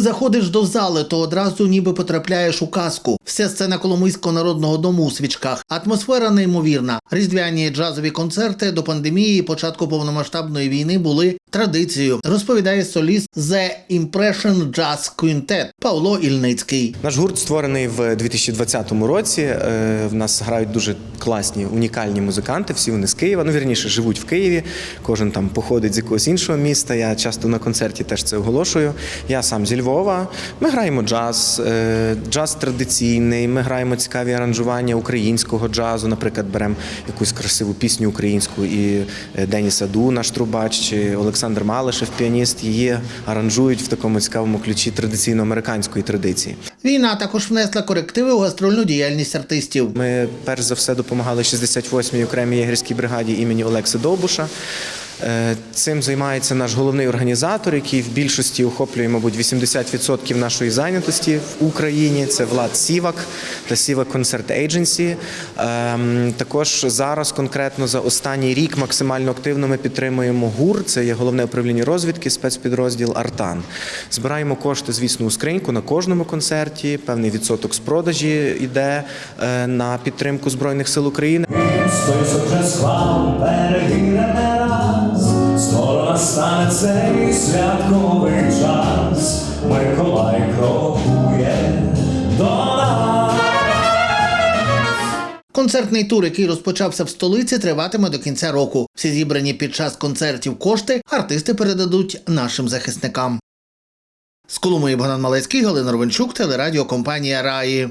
заходиш до зали, то одразу ніби потрапляєш у казку. Вся сцена Коломийського народного дому у свічках. Атмосфера неймовірна. Різдвяні джазові концерти до пандемії початку повномасштабної війни були традицією, розповідає соліст The Impression Jazz Quintet Павло Ільницький. Наш гурт створений в 2020 році. Е, В нас грають дуже класні, унікальні музиканти. Всі вони з Києва. Ну вірніше живуть в Києві. Кожен там походить з якогось іншого міста. Я часто на концерті теж це оголошую. Я сам зі Львова. Ми граємо джаз, е, джаз традиційний. Ми граємо цікаві аранжування українського джазу. Наприклад, беремо якусь красиву пісню українську і е, Деніс Аду, наш трубач, чи Олександр Малишев, піаніст. Її аранжують в такому цікавому ключі традиційно-американської традиції. Війна також внесла корективи у гастрольну діяльність артистів. Ми перш за все допомагали 68-й окремій єгерській бригаді імені Олекса Довбуша. Е, Цим займається наш головний організатор, який в більшості охоплює, мабуть, 80% нашої зайнятості в Україні. Це Влад Сівак та Сівак Концерт Agency. Ем, Також зараз конкретно за останній рік максимально активно ми підтримуємо ГУР. Це є головне управління розвідки, спецпідрозділ Артан. Збираємо кошти, звісно, у скриньку на кожному концерті. Певний відсоток з продажі йде е, на підтримку Збройних сил України. Настане цей святковий час, Миколай крокує до нас. Концертний тур, який розпочався в столиці, триватиме до кінця року. Всі зібрані під час концертів кошти артисти передадуть нашим захисникам. З Коломиї Богдан Малецький, Галина Ровенчук, телерадіокомпанія Раї.